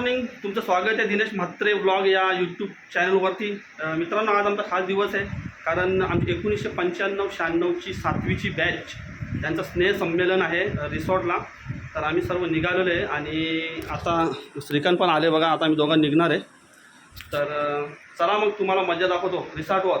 Morning तुमचं स्वागत आहे दिनेश म्हात्रे ब्लॉग या यूट्यूब चॅनलवरती मित्रांनो आज आमचा खास दिवस आहे. कारण आमची एकोणीसशे पंच्याण्णव शहाण्णवची सातवीची बॅच त्यांचं स्नेहसंमेलन आहे रिसॉर्टला. तर आम्ही सर्व निघालेलो आहे आणि आता श्रीकांत पण आले बघा आता आम्ही दोघं निघणार आहे. तर चला मग तुम्हाला मजा दाखवतो रिसॉर्टवर.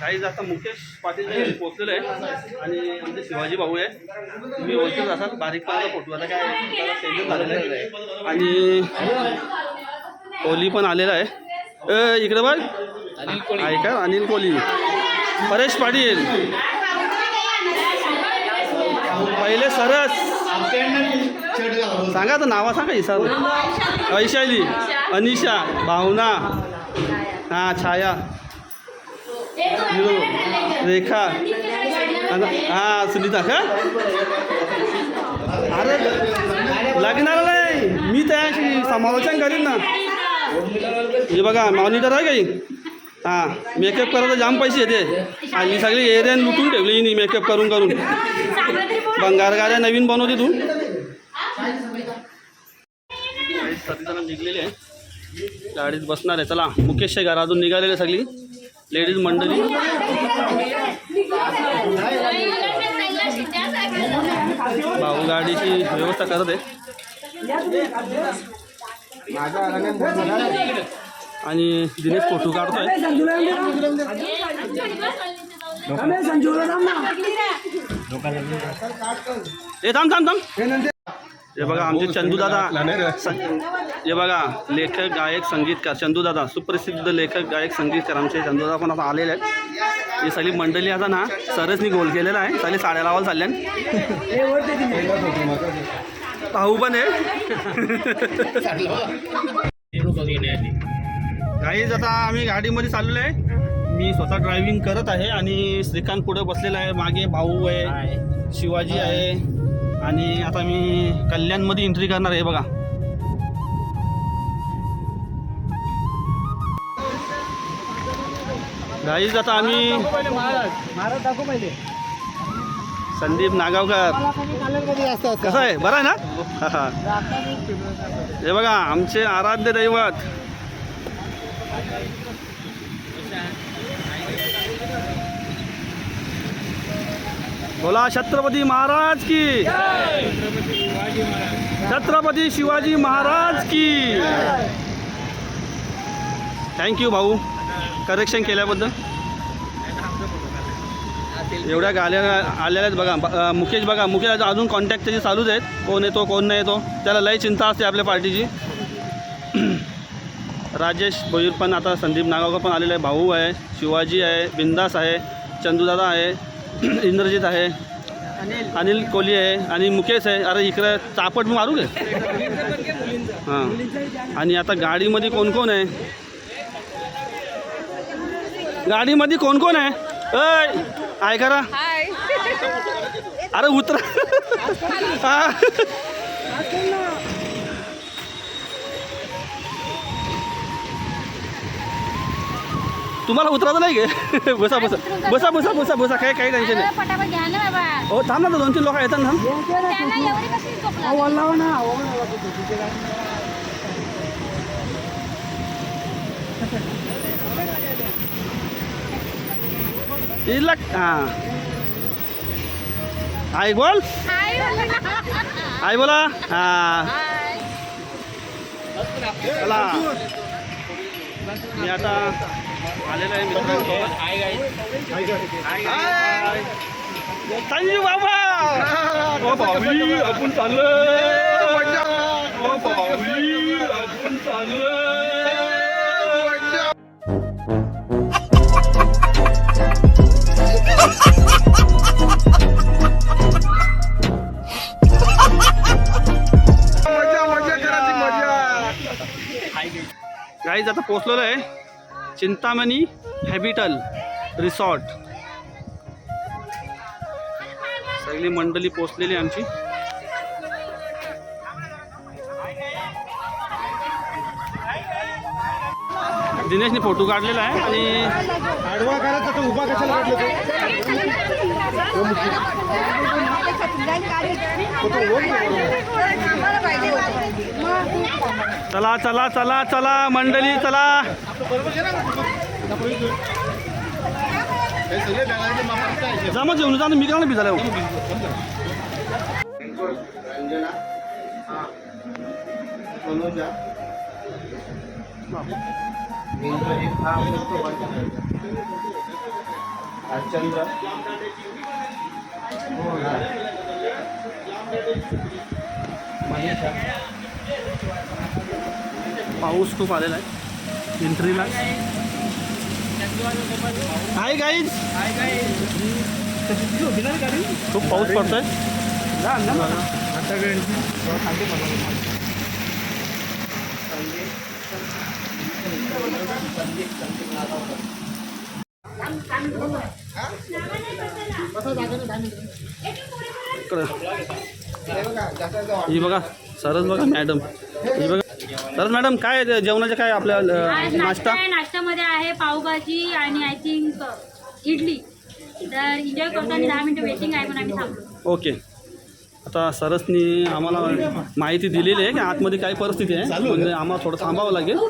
काही आता मुकेश पाटील जे पोचलेले आहे आणि आमचे शिवाजी भाऊ आहे तुम्ही ओळखत असाल बारीक पाहिजे फोटो. आता काय झालेले आहे. आणि कोहली पण आलेला आहे. ए, इकडे बघ. ऐका अनिल कोहली परेश पाटील. पहिले सरस. सांगा तर नावा सांगा सर वैशाली. अनिशा. भावना. हां छाया. रेखा हा सुनीता का अरे लागणार नाही मी त्याशी समालोचन करीन ना हे बघा मॉनिटर आहे काही हां मेकअप करायला जाम पैसे येते आणि सगळी एरियान लुटून ठेवली हिनी मेकअप करून करून बंगार गाड्या नवीन बनवते तू निघलेली आहे गाडीत बसणार आहे चला मुकेश घरातून निघालेले सगळी लेडीज मंडळी. भाऊ गाडीची व्यवस्था करत आहे आणि दिनेश फोटो काढतोय. थांब थांब थांब हे बघा आमचे चंदूदादा सं- हे बघा लेखक गायक संगीतकार चंदूदादा सुप्रसिद्ध लेखक गायक संगीतकार आमचे चंदूदादा पण आता आलेले आहेत. ही सगळी मंडळी आता ना सरसनी गोल केलेला आहे. सगळी साड्या लावायला चालल्यान भाऊ पण आहे काहीच आता आम्ही गाडीमध्ये चाललेलो आहे मी स्वतः ड्रायव्हिंग करत आहे आणि श्रीकांत पुढे बसलेला आहे. मागे भाऊ आहे शिवाजी आहे. आणि आता मी कल्याणमध्ये एंट्री करणार आहे बघा. गाईज आता आम्ही संदीप नागावकर. कसं आहे? बरं आहे ना? हे बघा आमचे आराध्य दैवत. बोला छत्रपती महाराज की। छत्रपती शिवाजी महाराज की। थँक्यू भाऊ. करेक्शन केल्याबद्दल. एवढ्या गाड्या आलेल्या आहेत बघा. ब- मुकेश बघा. मुकेश अजून कॉन्टॅक्ट त्याचे चालूच आहेत. कोण येतो कोण नाही येतो. त्याला लय चिंता असते आपल्या पार्टीची. राजेश भोईर पण आता संदीप नागावकर पण आलेले आहे भाऊ आहे शिवाजी आहे बिंदास आहे चंदूदादा आहे. इंद्रजित आहे. अनिल. कोहली आहे आणि मुकेश आहे. अरे इकडे चापट मारू गे. हां. आणि आता गाडीमध्ये कोण कोण आहे? गाडीमध्ये कोण कोण आहे? अय आहे करा. अरे उतरा. तुम्हाला उतरायचं नाही गे. बसा बसा. बसा बसा बसा बसा. काही काही टेन्शन नाही. पटापट घ्या ना बाबा. हो थांब ना दोन तीन लोक येतात ना. त्यांना एवढी कशी झोप लागली? इला हां. आई बोल. हाय बोला. आई बोला. हां. हाय. चला. मी आता आलेलो आहे मित्रांसोबत. हाय. संजू बाबा. ओ भावी आपण चाललोय. ओ भावी आपण चाललोय. गाईज आता पोचलेलो आहे चिंतामणी हॅबिटल रिसॉर्ट. सगळी मंडळी पोचलेली आहे आमची. दिनेशने फोटो काढलेला आहे आणि आडवा करायचा उभा कशाला काढलं तू? चला चला चला चला मंडळी चला जमा जेवण जा मी काय भिजायला हो. रंजना अर्चंद्र पाऊस खूप आलेला आहे. एंट्रीला. हाय गाईज खूप पाऊस पडतोय. ही बघा. सरस बघा मॅडम ही बघा. सरस मॅडम काय जेवणाचे काय आपल्या नाश्ता नाश्त्यामध्ये आहे पावभाजी आणि आय थिंक इडली. तर एन्जॉय करतो आणि दहा मिनिटं वेटिंग आहे पण आम्ही थांबलो. ओके. आता सरसनी आम्हाला माहिती दिलेली आहे की आतमध्ये काय परिस्थिती आहे. म्हणजे आम्हाला थोडं थांबावं लागेल. हे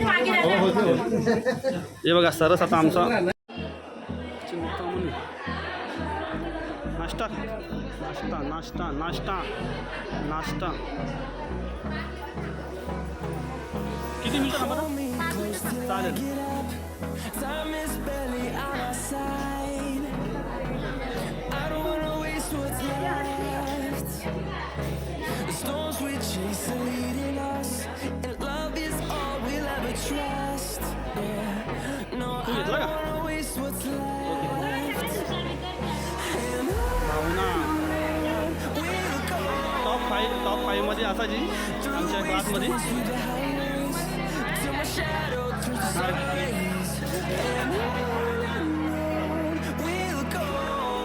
मागे राहा. हे बघा सरस आता आमचा नाश्ता नाश्ता नाश्ता नाश्ता किती मिनिटं थांबा चालेल टॉप फाईव्ह टॉप फाईव्हमध्ये असायची आमच्या क्लासमध्ये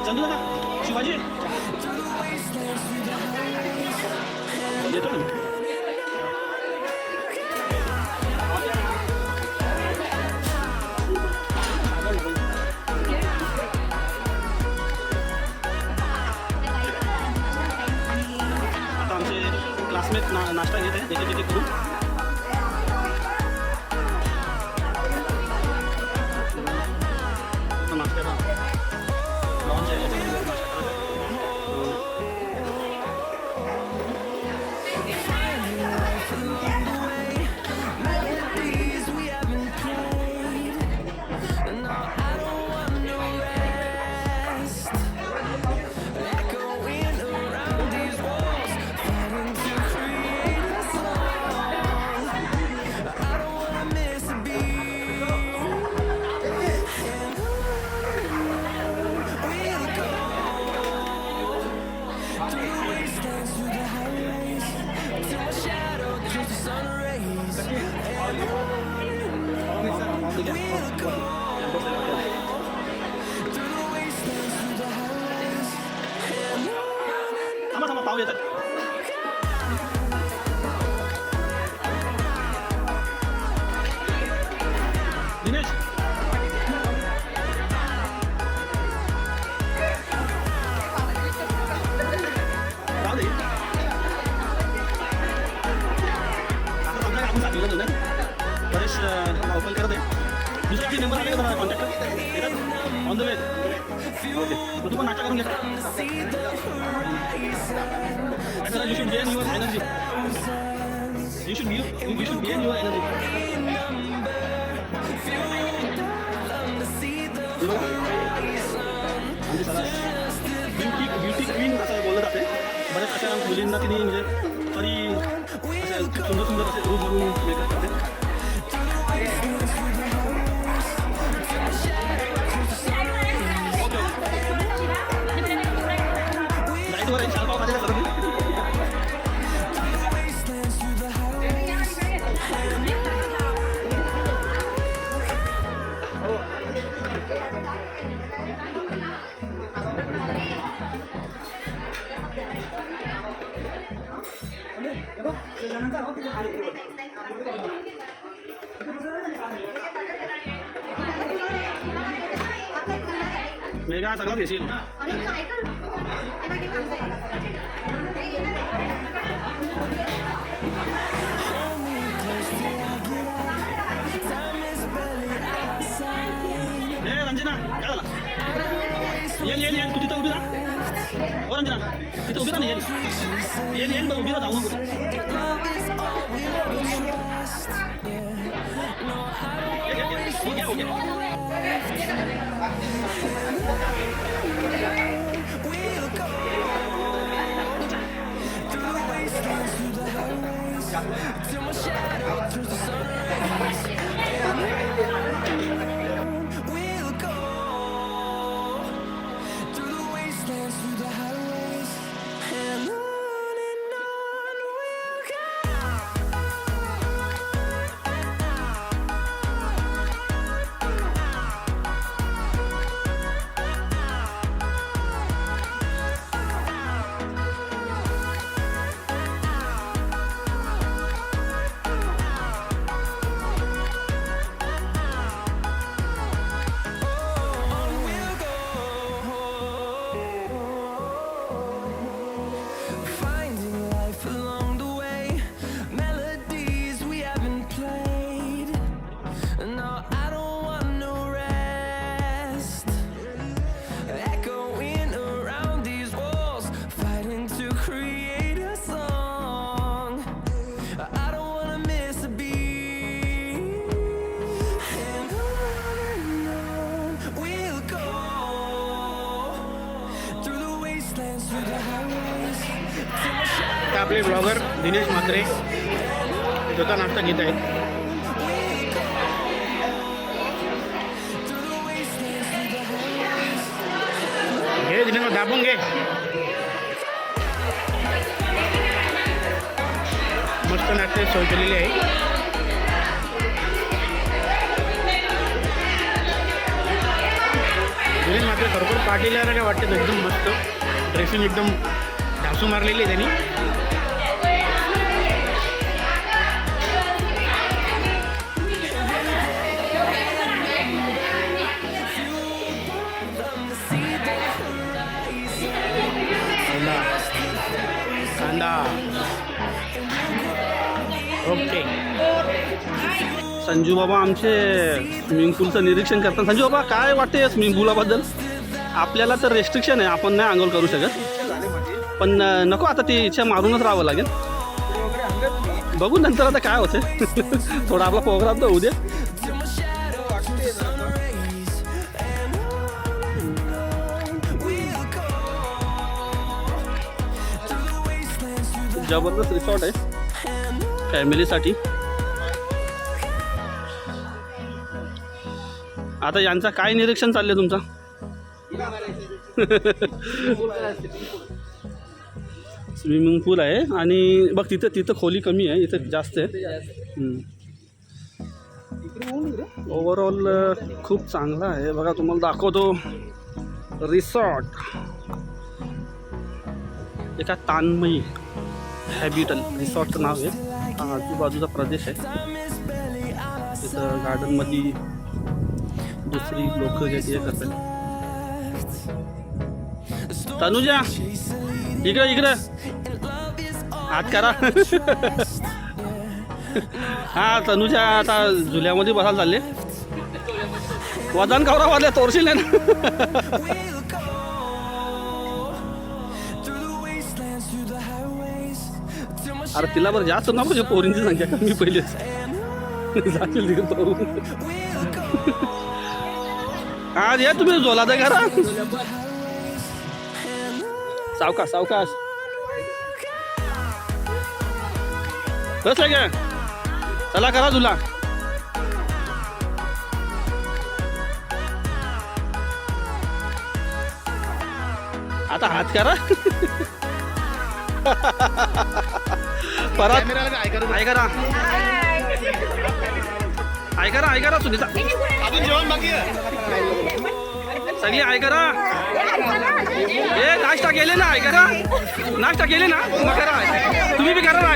through the highways क्लासमेट ना नाश्ता घेत आहे आता आमच्या परेश अं, करत आहे दुसरे काही मेंबर का contact on the way okay तू पण करून घ्या ब्युटी ब्युटी क्वीन असं जाते बऱ्याच अशा मुलींना तिने म्हणजे तरी अशा सुंदर सुंदर असे रूप म्हणून मेकअप करते सगळं घेशील ए रंजना काय झालं येईल येईल येईल तू तिथं उभी राहा हो रंजना तिथं उभी राहा ना येईल येईल येईल बरं उभी राहा जाऊ नको ये, ये, ये. ओके ओके We'll आपले ब्लॉगर दिनेश म्हात्रे. स्वतः नाश्ता घेत आहेत. घे दिनेश मग दाबून घे. मस्त नाश्ते सोय केलेली आहे दिनेश म्हात्रे खरोखर पाठीला काय वाटतं एकदम मस्त. ड्रेसिंग एकदम ढासू मारलेली आहे त्यांनी. संजू बाबा आमचे स्विमिंग पूलचं निरीक्षण करतात. संजू बाबा काय वाटते स्विमिंग पूलाबद्दल आपल्याला तर रेस्ट्रिक्शन आहे आपण नाही आंघोळ करू शकत. पण नको आता ती इच्छा मारूनच राहावं लागेल. बघू नंतर आता काय होते थोडा आपला प्रोग्राम तर होऊ दे. जबरदस्त रिसॉर्ट आहे. फॅमिलीसाठी आता यांचा काय निरीक्षण चाललंय तुमचा? स्विमिंग पूल आहे आणि बघ तिथं तिथं खोली कमी आहे इथं जास्त आहे. ओवरऑल खूप चांगला आहे. बघा तुम्हाला दाखवतो. रिसॉर्ट एका तानमयी हॅबिटल रिसॉर्टचं नाव आहे. आजूबाजूचा प्रदेश आहे. तिथं गार्डनमध्ये दुसरी लोक जे ते करतात. तनुजा इकडं इकडं. हात करा. हा तनुजा आता झुल्यामध्ये बसायला चालले. वजन कवरा वाजल्या तोरशील ना? अरे तिला बरं जास्त ना म्हणजे पोरींची संख्या कमी पहिली जातील तिकडे हा या तुम्ही झोला तर करा. सावकाश सावकाश. कसलं काय चला करा तुला आता हात करा. परत. ऐका ऐका ऐका सुनीता. अजून जेवण बाकी आहे? सगळी ऐका ना ए नाश्ता केले ना ऐका ना नाश्ता केले ना मग करा. तुम्ही बी करा ना.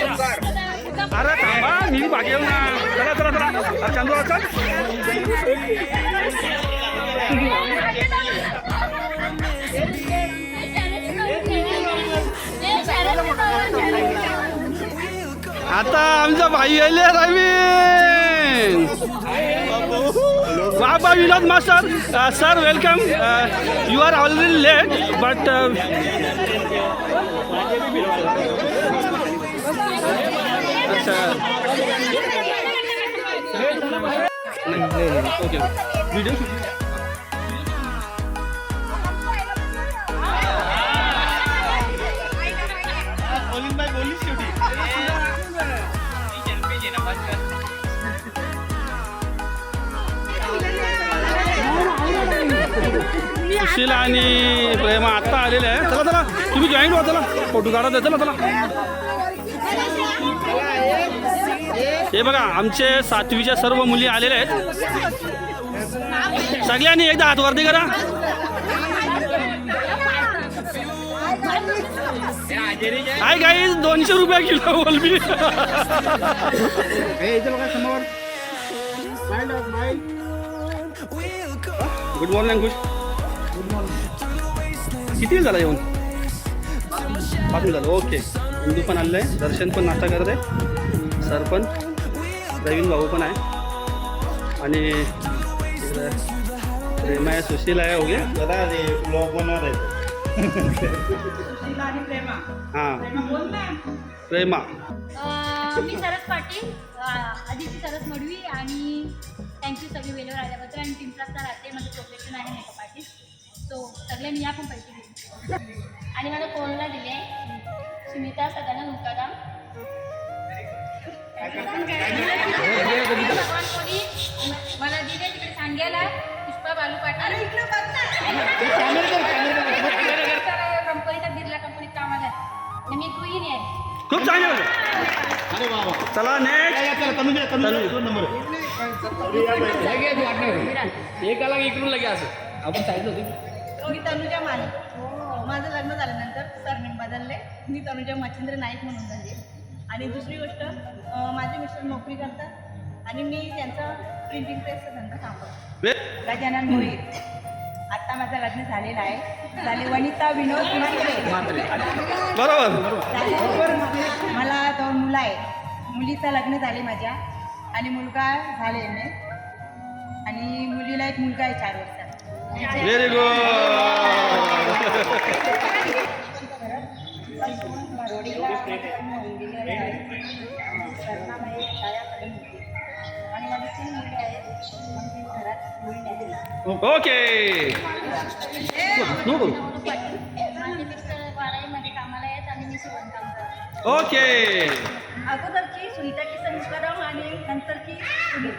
अरे थांबा मी भाग येऊ ना. चला चला चला. अरे चांदू चल. आता आमचा भाई आले रवीन बाबा Vinod master sir welcome you are already late but अच्छा ओके व्हिडिओ सुशील आणि प्रेमा आत्ता आलेले आहे. चला चला. तुम्ही जॉईन व्हा चला. फोटो काढा चला चला. हे बघा आमचे सातवीच्या सर्व मुली आलेल्या आहेत. सगळ्यांनी एकदा हात वरती करा. काय काही दोनशे रुपये किलो बोलबी गुड मॉर्निंग अंकुश किती वेळ झाला येऊन? पाच मिनिट झालं. ओके. हिंदू पण आलेलं आहे. दर्शन पण नाश्ता करत आहे. सर पण. प्रवीण भाऊ पण आहे. आणि प्रेमा सुशील आहे ओके दादा ते ब्लॉग बनवणार आहे. हां. प्रेमा मी सरस पाटील. आदिती सरस मडवी आणि थँक्यू सगळी वेळेवर आल्याबद्दल. आणि तीन तास राहते माझं प्रोफेशन आहे मेकअप आर्टिस्ट सो सगळ्यांनी या पण पैसे घेऊन आणि मला फोनला दिले. सुनीता सदानंद मुकादाम भगवान कोणी मला दिले तिकडे सांग्याला. पुष्पा बालू पाटील. कंपनीचा बिर्ला कंपनीत कामाला. आणि मी गृहिणी आहे. खूप चांगलं चला नेक्स्ट नंबर एकाला इकडून लगे असं. आपण सांगितलं होतं. मी तनुजा माने. माझं लग्न झाल्यानंतर सरनेम बदलले. मी तनुजा मच्छिंद्र नाईक म्हणून झाले. आणि दुसरी गोष्ट माझे मिस्टर नोकरी करतात आणि मी त्यांचा प्रिंटिंग प्रेसचा धंदा थांबवतो गजानन मोहित आता माझं लग्न झालेलं आहे. झाले वनिता विनोद. बरोबर. मला दोन मुलं आहेत. मुलीचं लग्न झाले माझ्या. आणि मुलगा झाले एम आणि मुलीला एक मुलगा आहे चार वर्षाचा व्हेरी गुड आणि माझी तीन मुली आहेत आमची घरात मुली नाही ओके नो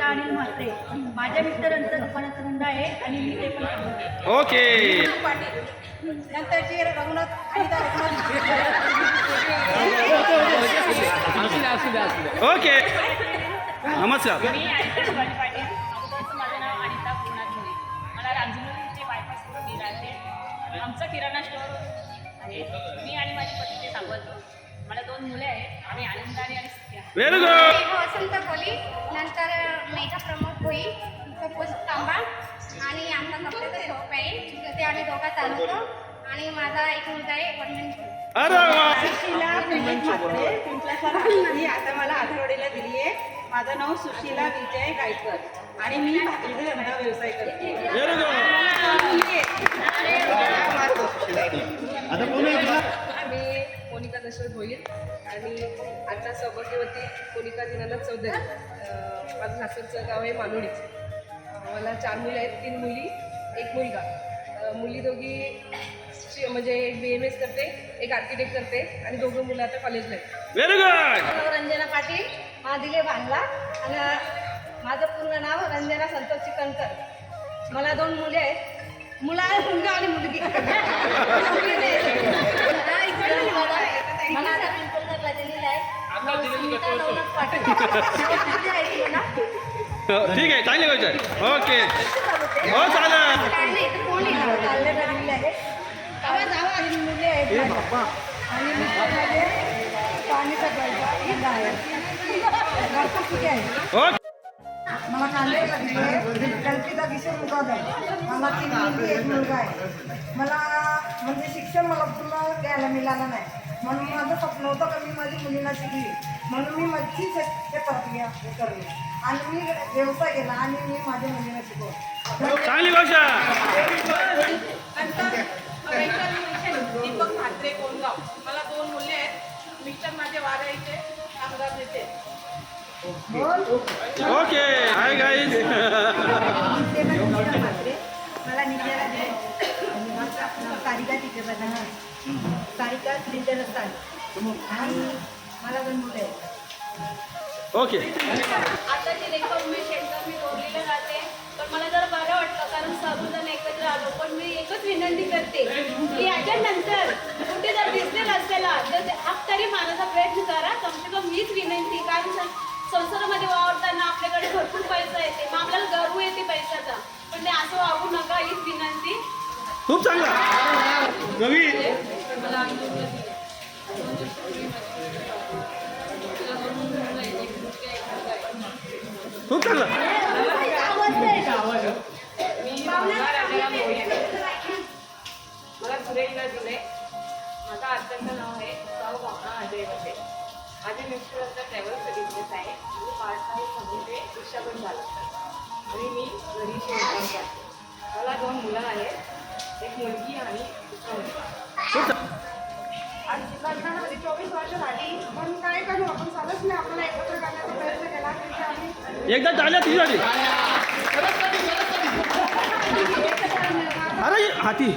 सुनीता अनिल म्हात्रे. माझ्या मिस्टरांचं दुकानाचा धंदा आहे आणि मी ते पण. ओके. पाटील नंतरची रघुनाथ ओके. नमस्कार. आमचं किराणा स्टोअर आहे. मी आणि माझी पती ते सांभाळतो मला दोन मुले आहेत. आम्ही आनंदाने आणि आहे व्हेरी गुड वसंत कोली नंतर मेघा प्रमोद भोई कपूस तांबा. आणि आमचा कपड्याचा शॉप आहे. ते आम्ही दोघा चालवतो आणि माझा एक मुलगा आहे वंदन अरे वा. सुशीला म्हात्रे राहणारी आता मला आठवडीला दिली आहे. माझं नाव सुशीला विजय गायकर आणि मी भाकरीचा धंदा व्यवसाय करते. व्हेरी गुड आता कोण आहे तुला मोनिका दशरथ भोईर आणि आता सौभाग्यवती दिनानाथ चौधरी अं, माझं सासरचं गाव आहे मानोडी मला चार मुली आहेत तीन मुली एक मुलगा. मुली दोघी म्हणजे एक बी एम एस करते एक आर्किटेक्ट करते आणि दोघं मुलं आता कॉलेजला आहेत. व्हेरी गुड रंजना पाटील महादिले बांधला आणि माझं पूर्ण नाव रंजना संतोष चिकणकर. मला दोन मुले आहेत. मुला मुलगा आणि मुलगी. ठीक आहे चांगली गोष्ट आहे ओके. हो चालेल. मुले हो मला कांदे लागले कल्पिता किशोर मुगाद आहे मला तीन मुलगी एक मुलगा आहे. मला म्हणजे शिक्षण मला पूर्ण घ्यायला मिळालं नाही. म्हणून माझं स्वप्न होतं का मी माझी मुलीला शिकली. म्हणून मी मच्छीच हे प्रक्रिया हे करली. आणि मी व्यवसाय केला आणि मी माझ्या मुलीला शिकवलं. चांगली गोष्ट. दीपक म्हात्रे कोणगाव मला दोन मुले आहेत. मिस्टर माझे वाराईचे कामगार देते ओके. हाय गाईज मला निघायला सारिका तिथे बघा सारिका श्रीधर आणि मला दोन मुलं आहेत. ओके. उमेश मी बोललेलं राहते पण मला जरा बरं वाटतं कारण सर्वजण एकत्र आलो पण मी एकच विनंती करते की याच्यानंतर कुठे जर दिसले नसलेला तर ते आप तरी मारायचा प्रयत्न करा. कमसे कम हीच विनंती कारण संसारामध्ये वावरताना आपल्याकडे भरपूर पैसा येते मग आपल्याला गर्व येते पैशाचा. पण ते असं वागू नका हीच विनंती. खूप चांगला. रवी खूप चांगलं. मला सुरेखला जुने माझा आत्याचं नाव आहे साऊ भावना अजय माझे मिस्टर आता ट्रॅव्हल्स सर्व्हिसेस आहे मी पार्ट टाईम रिक्षा पण चालवतात आणि मी घरी शिवण करते मला दोन मुलं आहेत. एक मुलगी आणि चांगलं आणि लग्नाला चोवीस वर्ष झाली. पण काय करू आपण चालत नाही आपल्याला एकत्र करण्याचा प्रयत्न केला आम्ही एकदा तुझ्यासाठी अरे हाती.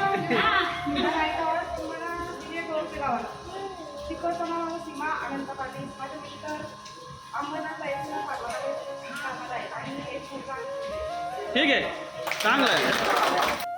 शिकवताना मला सीमा अनंत पाटील माझे मिस्टर अंबरनाथ साहेब पाठवले आणि एक मुलगा ठीक आहे. चांगलं आहे.